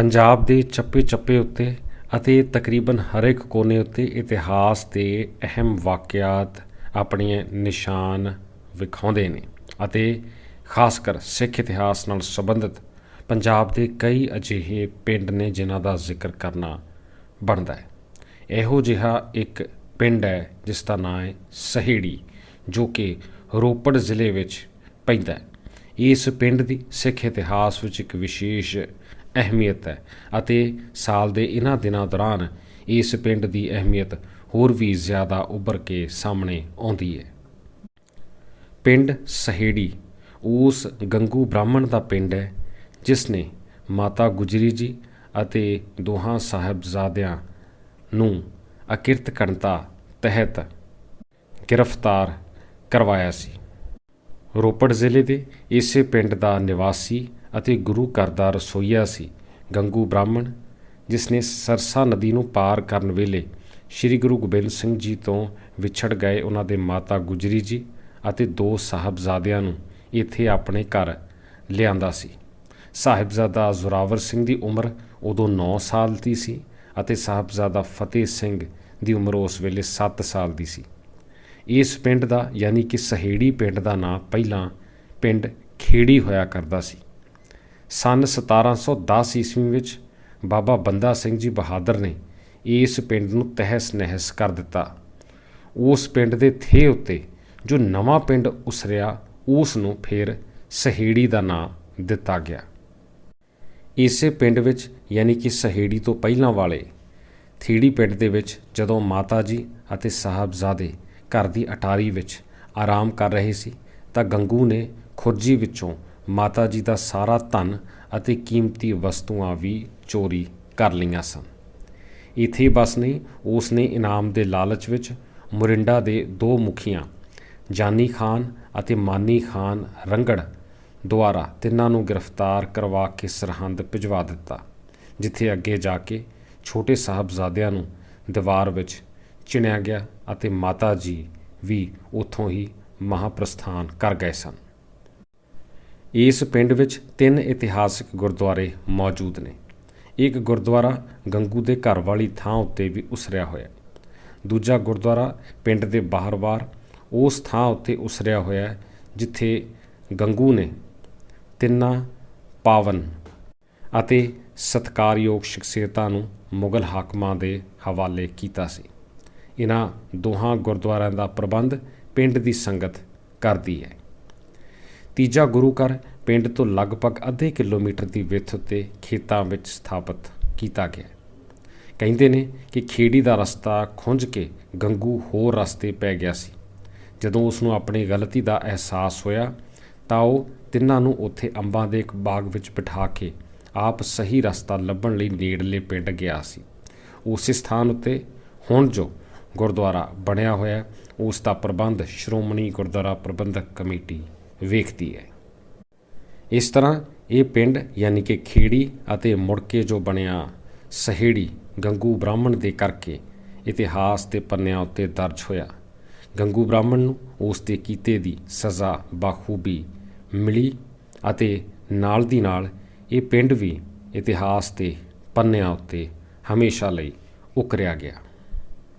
ਪੰਜਾਬ ਦੇ ਚੱਪੇ-ਚੱਪੇ ਉੱਤੇ ਅਤੇ ਤਕਰੀਬਨ ਹਰ ਇੱਕ ਕੋਨੇ ਉੱਤੇ ਇਤਿਹਾਸ ਦੇ ਅਹਿਮ ਵਾਕਿਆਤ ਆਪਣੇ ਨਿਸ਼ਾਨ ਵਿਖਾਉਂਦੇ ਨੇ ਅਤੇ ਖਾਸ ਕਰ ਸਿੱਖ ਇਤਿਹਾਸ ਨਾਲ ਸੰਬੰਧਿਤ ਪੰਜਾਬ ਦੇ ਕਈ ਅਜਿਹੇ ਪਿੰਡ ਨੇ ਜਿਨ੍ਹਾਂ ਦਾ ਜ਼ਿਕਰ ਕਰਨਾ ਬਣਦਾ ਹੈ। ਇਹੋ ਜਿਹਾ ਇੱਕ ਪਿੰਡ ਹੈ ਜਿਸ ਦਾ ਨਾਮ ਹੈ ਸਹੇੜੀ, ਜੋ ਕਿ ਰੋਪੜ ਜ਼ਿਲ੍ਹੇ ਵਿੱਚ ਪੈਂਦਾ ਹੈ। ਇਸ ਪਿੰਡ ਦੀ ਸਿੱਖ ਇਤਿਹਾਸ ਵਿੱਚ ਇੱਕ ਵਿਸ਼ੇਸ਼ ਅਹਿਮੀਅਤ ਹੈ ਅਤੇ ਸਾਲ ਦੇ ਇਹਨਾਂ ਦਿਨਾਂ ਦੌਰਾਨ ਇਸ ਪਿੰਡ ਦੀ ਅਹਿਮੀਅਤ ਹੋਰ ਵੀ ਜ਼ਿਆਦਾ ਉੱਭਰ ਕੇ ਸਾਹਮਣੇ ਆਉਂਦੀ ਹੈ। ਪਿੰਡ ਸਹੇੜੀ ਉਸ ਗੰਗੂ ਬ੍ਰਾਹਮਣ ਦਾ ਪਿੰਡ ਹੈ, ਜਿਸ ਨੇ ਮਾਤਾ ਗੁਜਰੀ ਜੀ ਅਤੇ ਦੋਹਾਂ ਸਾਹਿਬਜ਼ਾਦਿਆਂ ਨੂੰ ਅਕਿਰਤ ਕਰਤਾ ਤਹਿਤ ਗ੍ਰਿਫਤਾਰ ਕਰਵਾਇਆ ਸੀ। ਰੋਪੜ ਜ਼ਿਲ੍ਹੇ ਦੇ ਇਸੇ ਪਿੰਡ ਦਾ ਨਿਵਾਸੀ ਅਤੇ ਗੁਰੂ ਘਰ ਦਾ ਰਸੋਈਆ ਸੀ। ਗੰਗੂ ਬ੍ਰਾਹਮਣ, ਜਿਸ ਨੇ ਸਰਸਾ ਨਦੀ ਨੂੰ ਪਾਰ ਕਰਨ ਵੇਲੇ ਸ੍ਰੀ ਗੁਰੂ ਗੋਬਿੰਦ ਸਿੰਘ ਜੀ ਤੋਂ ਵਿਛੜ ਗਏ ਉਹਨਾਂ ਦੇ ਮਾਤਾ ਗੁਜਰੀ ਜੀ ਅਤੇ ਦੋ ਸਾਹਿਬਜ਼ਾਦਿਆਂ ਨੂੰ ਇੱਥੇ ਆਪਣੇ ਘਰ ਲਿਆਂਦਾ ਸੀ। ਸਾਹਿਬਜ਼ਾਦਾ ਜ਼ੋਰਾਵਰ ਸਿੰਘ ਦੀ ਉਮਰ ਉਦੋਂ 9 ਸਾਲ ਦੀ ਸੀ ਅਤੇ ਸਾਹਿਬਜ਼ਾਦਾ ਫਤਿਹ ਸਿੰਘ ਦੀ ਉਮਰ ਉਸ ਵੇਲੇ 7 ਸਾਲ ਦੀ ਸੀ। ਇਸ ਪਿੰਡ ਦਾ, ਯਾਨੀ ਕਿ ਸਹੇੜੀ ਪਿੰਡ ਦਾ ਨਾਂ ਪਹਿਲਾਂ ਪਿੰਡ ਖੇੜੀ ਹੋਇਆ ਕਰਦਾ ਸੀ। ਸਨ 1710 ਈਸਵੀ ਵਿੱਚ ਬਾਬਾ ਬੰਦਾ ਸਿੰਘ ਜੀ ਬਹਾਦਰ ਨੇ ਇਸ ਪਿੰਡ ਨੂੰ ਤਹਿਸ ਨਹਿਸ ਕਰ ਦਿੱਤਾ। ਉਸ ਪਿੰਡ ਦੇ ਥੇ ਉੱਤੇ ਜੋ ਨਵਾਂ ਪਿੰਡ ਉਸਰਿਆ, ਉਸ ਨੂੰ ਫਿਰ ਸਹੇੜੀ ਦਾ ਨਾਂ ਦਿੱਤਾ ਗਿਆ। ਇਸੇ ਪਿੰਡ ਵਿੱਚ ਯਾਨੀ ਕਿ ਸਹੇੜੀ ਤੋਂ ਪਹਿਲਾਂ ਵਾਲੇ ਥੀੜੀ ਪਿੰਡ ਦੇ ਵਿੱਚ ਜਦੋਂ ਮਾਤਾ ਜੀ ਅਤੇ ਸਾਹਿਬਜ਼ਾਦੇ ਘਰ ਦੀ ਅਟਾਰੀ ਵਿੱਚ ਆਰਾਮ ਕਰ ਰਹੇ ਸੀ, ਤਾਂ ਗੰਗੂ ਨੇ ਖੁਰਜੀ ਵਿੱਚੋਂ ਮਾਤਾ ਜੀ ਦਾ ਸਾਰਾ ਧਨ ਅਤੇ ਕੀਮਤੀ ਵਸਤੂਆਂ ਵੀ ਚੋਰੀ ਕਰ ਲਈਆਂ ਸਨ। ਇਥੇ ਬਸ ਨਹੀਂ ਉਸ ਨੇ ਇਨਾਮ ਦੇ ਲਾਲਚ ਵਿੱਚ ਮੁਰਿੰਡਾ ਦੇ ਦੋ ਮੁਖੀਆਂ, ਜਾਨੀ ਖਾਨ ਅਤੇ ਮਾਨੀ ਖਾਨ ਰੰਗੜ, ਦੁਆਰਾ ਤਿੰਨਾਂ ਨੂੰ ਗ੍ਰਿਫਤਾਰ ਕਰਵਾ ਕੇ ਸਰਹੰਦ ਭਿਜਵਾ ਦਿੱਤਾ, ਜਿੱਥੇ ਅੱਗੇ ਜਾ ਕੇ ਛੋਟੇ ਸਾਹਿਬਜ਼ਾਦਿਆਂ ਨੂੰ ਦੀਵਾਰ ਵਿੱਚ ਚਿਣਿਆ ਗਿਆ ਅਤੇ ਮਾਤਾ ਜੀ ਵੀ ਉੱਥੋਂ ਹੀ ਮਹਾਪ੍ਰਸਥਾਨ ਕਰ ਗਏ ਸਨ। ਇਸ ਪਿੰਡ ਵਿੱਚ ਤਿੰਨ ਇਤਿਹਾਸਿਕ ਗੁਰਦੁਆਰੇ ਮੌਜੂਦ ਨੇ। ਇੱਕ ਗੁਰਦੁਆਰਾ ਗੰਗੂ ਦੇ ਘਰ ਵਾਲੀ ਥਾਂ ਉੱਤੇ ਵੀ ਉਸਰਿਆ ਹੋਇਆ ਦੂਜਾ ਗੁਰਦੁਆਰਾ ਪਿੰਡ ਦੇ ਬਾਹਰਵਾਰ ਉਸ ਥਾਂ ਉੱਤੇ ਉਸਰਿਆ ਹੋਇਆ ਜਿੱਥੇ ਗੰਗੂ ਨੇ ਤਿੰਨਾਂ ਪਾਵਨ ਅਤੇ ਸਤਕਾਰਯੋਗ ਸ਼ਖਸੀਅਤਾਂ ਨੂੰ ਮੁਗਲ ਹਾਕਮਾਂ ਦੇ ਹਵਾਲੇ ਕੀਤਾ ਸੀ। ਇਹਨਾਂ ਦੋਹਾਂ ਗੁਰਦੁਆਰਿਆਂ ਦਾ ਪ੍ਰਬੰਧ ਪਿੰਡ ਦੀ ਸੰਗਤ ਕਰਦੀ ਹੈ। ਤੀਜਾ ਗੁਰੂ ਘਰ ਪਿੰਡ ਤੋਂ ਲਗਭਗ ਅੱਧੇ ਕਿਲੋਮੀਟਰ ਦੀ ਵਿੱਥ ਉੱਤੇ ਖੇਤਾਂ ਵਿੱਚ ਸਥਾਪਿਤ ਕੀਤਾ ਗਿਆ ਕਹਿੰਦੇ ਨੇ ਕਿ ਖੇੜੀ ਦਾ ਰਸਤਾ ਖੁੰਝ ਕੇ ਗੰਗੂ ਹੋਰ ਰਸਤੇ ਪੈ ਗਿਆ ਸੀ। ਜਦੋਂ ਉਸ ਨੂੰ ਆਪਣੀ ਗਲਤੀ ਦਾ ਅਹਿਸਾਸ ਹੋਇਆ, ਤਾਂ ਉਹ ਤਿੰਨਾਂ ਨੂੰ ਉੱਥੇ ਅੰਬਾਂ ਦੇ ਇੱਕ ਬਾਗ ਵਿੱਚ ਬਿਠਾ ਕੇ ਆਪ ਸਹੀ ਰਸਤਾ ਲੱਭਣ ਲਈ ਨੇੜਲੇ ਪਿੰਡ ਗਿਆ ਸੀ। ਉਸ ਸਥਾਨ ਉੱਤੇ ਹੁਣ ਜੋ ਗੁਰਦੁਆਰਾ ਬਣਿਆ ਹੋਇਆ, ਉਸ ਦਾ ਪ੍ਰਬੰਧ ਸ਼੍ਰੋਮਣੀ ਗੁਰਦੁਆਰਾ ਪ੍ਰਬੰਧਕ ਕਮੇਟੀ ਵੇਖਦੀ ਹੈ। ਇਸ ਤਰ੍ਹਾਂ ਇਹ ਪਿੰਡ ਯਾਨੀ ਕਿ ਖੇੜੀ ਅਤੇ ਮੁੜ ਕੇ ਜੋ ਬਣਿਆ ਸਹੇੜੀ ਗੰਗੂ ਬ੍ਰਾਹਮਣ ਦੇ ਕਰਕੇ ਇਤਿਹਾਸ ਦੇ ਪੰਨਿਆਂ ਉੱਤੇ ਦਰਜ ਹੋਇਆ। ਗੰਗੂ ਬ੍ਰਾਹਮਣ ਨੂੰ ਉਸ ਦੇ ਕੀਤੇ ਦੀ ਸਜ਼ਾ ਬਾਖੂਬੀ ਮਿਲੀ ਅਤੇ ਨਾਲ ਦੀ ਨਾਲ ਇਹ ਪਿੰਡ ਵੀ ਇਤਿਹਾਸ ਦੇ ਪੰਨਿਆਂ ਉੱਤੇ ਹਮੇਸ਼ਾ ਲਈ ਉਕਰਿਆ ਗਿਆ।